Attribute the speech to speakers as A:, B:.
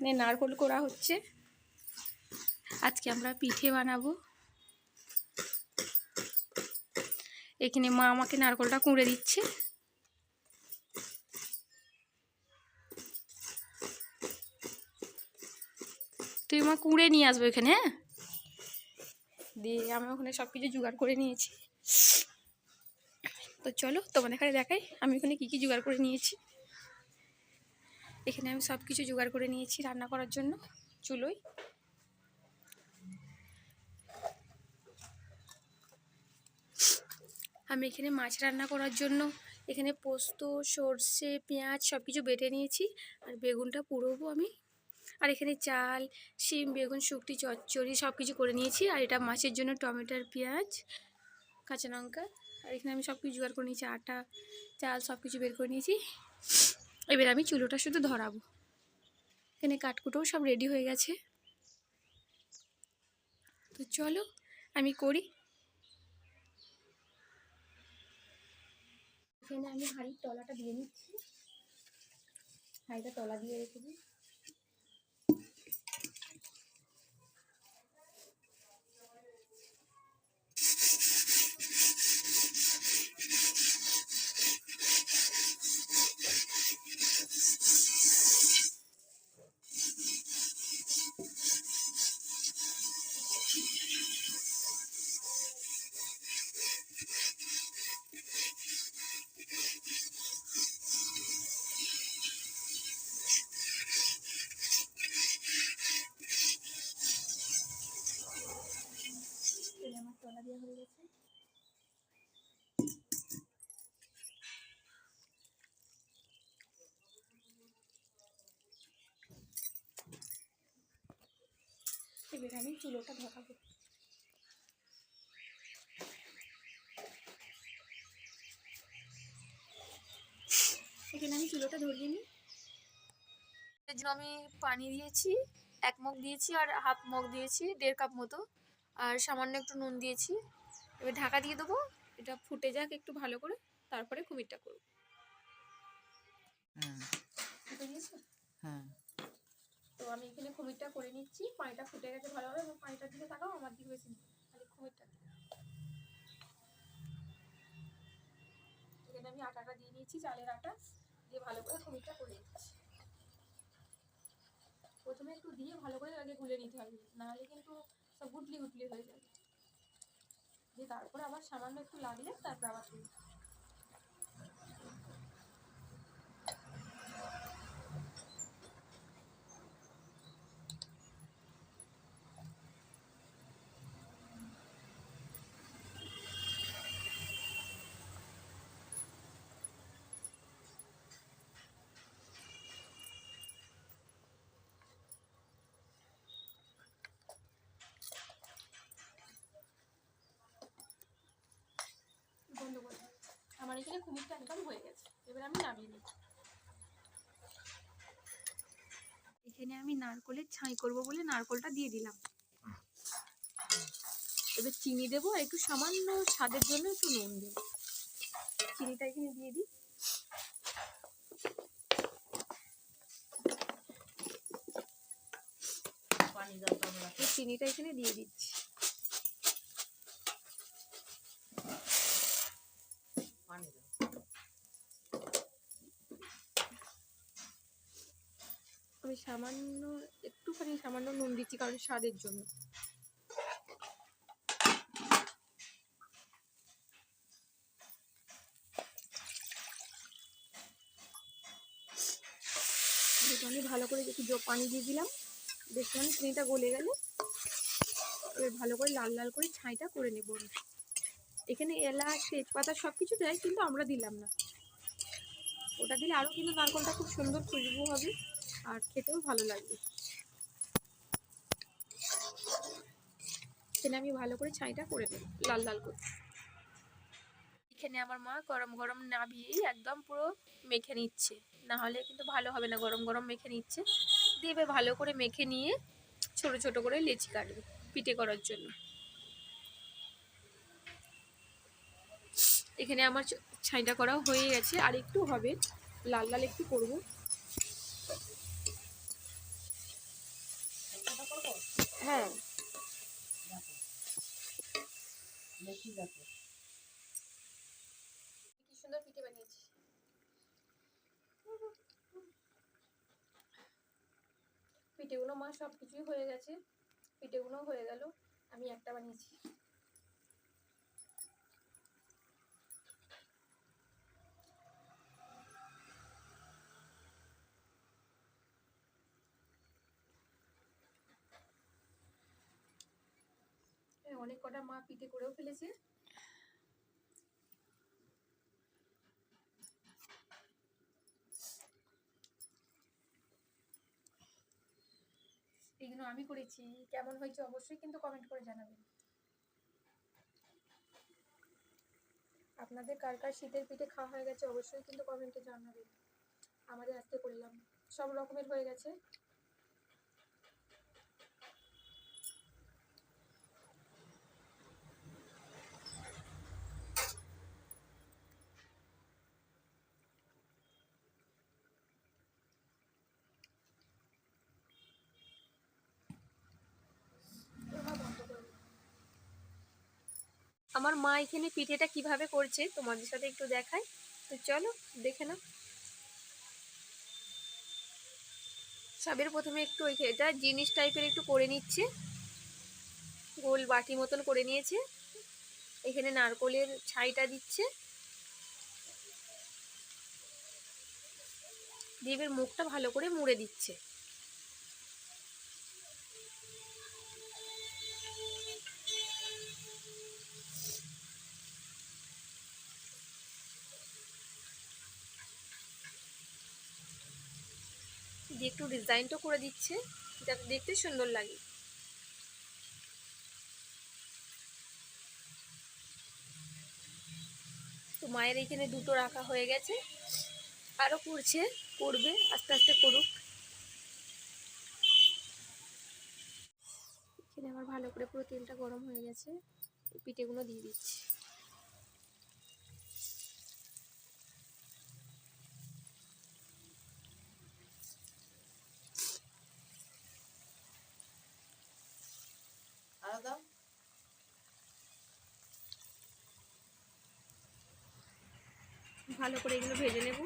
A: এখানে নারকোল করা হচ্ছে। আজকে আমরা পিঠে বানাবো। এখানে মা আমাকে নারকোলটা কুঁড়ে দিচ্ছে। তুই মা কুঁড়ে নিয়ে আসব এখানে হ্যাঁ? দিয়ে আমি ওখানে সব কিছু জোগাড় করে নিয়েছি। তো চলো তোমাদের এখানে দেখাই, আমি ওখানে কী কী জোগাড় করে নিয়েছি। এখানে আমি সব কিছু জোগাড় করে নিয়েছি রান্না করার জন্য, চুলোয়। আমি এখানে মাছ রান্না করার জন্য এখানে পোস্ত, সর্ষে, পেঁয়াজ সব কিছু বেটে নিয়েছি, আর বেগুনটা পুরোবো আমি। আর এখানে চাল, শিম, বেগুন শুকটি চচ্চড়ি সব কিছু করে নিয়েছি, আর এটা মাছের জন্য টমেটোর পেঁয়াজ, কাঁচা লঙ্কা। আর এখানে আমি সব কিছু জোগাড় করে নিয়েছি, আটা, চাল সব কিছু বের করে নিয়েছি। এবার আমি চুলোটা শুধু ধরাবো। এখানে কাঠকুটোও সব রেডি হয়ে গেছে। তো চলো, আমি করি। এখানে আমি হাঁড়ির তলাটা দিয়ে নিচ্ছি। হাঁড়িটা তলা দিয়ে রেখে দিই। দেওয়া হয়ে গেছে। এবার আমি চুলোটা ধরাবো। এখানে আমি চুলোটা ধরিয়ে নিই। আমি পানি দিয়েছি, এক মগ দিয়েছি আর হাফ মগ দিয়েছি, দেড় কাপ মতো। আর সামান্য একটু নুন দিয়েছি। এবার ঢাকা দিয়ে দেবো। এটা ফুটে যাক একটু ভালো করে তারপরে কুমিরটা করব।
B: হ্যাঁ
A: তো আমি এখানে কুমিরটা করে নিচ্ছি। পানিটা ফুটে গেছে ভালোভাবে এবং পানিটার দিকে তাকাও আমার দিকে বেশি খালি কুমিরটা। এখানে আমি আটাটা দিয়ে নিয়েছি চালের আটা। দিয়ে ভালো করে কুমিরটা করে নিচ্ছি। প্রথমে একটু দিয়ে ভালো করে আগে গুলে নিতে হবে। নাহলে কিন্তু সব গুটলি গুটলি হয়ে যাবে। দিয়ে তারপরে আবার সামান্য একটু লাগলে তারপর আবার তুলবে বন্ধ করে দাও। আমার এখানে কুমিরটা একদম হয়ে গেছে। এবার আমি নামিয়ে নিচ্ছি। এখানে আমি নারকলের ছাই করব বলে নারকলটা দিয়ে দিলাম। এবার চিনি দেবো একটু সামান্য স্বাদের জন্য একটু নুন দেবো। চিনিটা এখানে দিয়ে দিই। চিনিটা এখানে দিয়ে দিচ্ছি। আমি সামান্য, একটুখানি সামান্য নুন দিচ্ছি কারণ স্বাদের জন্য। আমি ভালো করে একটু পানি দিয়ে দিলাম। দেখলাম চিনিটা গলে গেলে এবার ভালো করে লাল লাল করে ছাইটা করে নেব এখানে এলাচ, তেজপাতা সব কিছু দেয়, কিন্তু আমরা দিলাম না। ওটা দিলে আরও কিন্তু নারকলটা খুব সুন্দর খুশবু হবে। আর খেতেও ভালো লাগবে। এখানে আমি ভালো করে ছাইটা করে নেব, লাল লাল করে। এখানে আমার মা গরম গরম নাবিয়ে একদম পুরো মেখে নিচ্ছে। না হলে কিন্তু ভালো হবে না, গরম গরম মেখে নিচ্ছে। দিয়ে ভালো করে মেখে নিয়ে ছোট ছোট করে লেচি কাটবে পিঠে করার জন্য। এখানে আমার ছাইটা করাও হয়ে গেছে। আর একটু হবে, লাল লাল একটু করব। হ্যাঁ। কি সুন্দর পিঠে বানিয়েছি পিঠেগুলো মা সব কিছুই হয়ে গেছে। পিঠেগুলো হয়ে গেল, আমি একটা বানিয়েছি। অনেক কটা মা পিঠে করেও ফেলেছে। এগুলো আমি করেছি। কেমন হয়েছে অবশ্যই কিন্তু কমেন্ট করে জানাবেন। আপনাদের কার কার শীতের পিঠে খাওয়া হয়ে গেছে অবশ্যই কিন্তু কমেন্টে জানাবেন। আমাদের আজকে করলাম। সব রকমের হয়ে গেছে। আমার মা এখানে পিঠেটা কীভাবে করছে তোমাদের সাথে একটু দেখাই। তো চলো, দেখে নাও। সবের প্রথমে একটু এটা জিনিস টাইপের একটু করে নিচ্ছে। গোল বাটি মতন করে নিয়েছে। এখানে নারকোলের ছাইটা দিচ্ছে। দিয়ে এবার মুখটা ভালো করে মুড়ে দিচ্ছে। একটু ডিজাইনটা করে দিচ্ছে, যাতে দেখতে সুন্দর লাগে। তো মায়ের এখানে দুটো রাখা হয়ে গেছে। আরও করছে, করবে, আস্তে আস্তে করুক। এখানে আমার ভালো করে পুরো তেলটা গরম হয়ে গেছে। পিঠেগুলো দিয়ে দিচ্ছি।
B: দাও
A: ভালো করে এগুলো ভেজে নেব।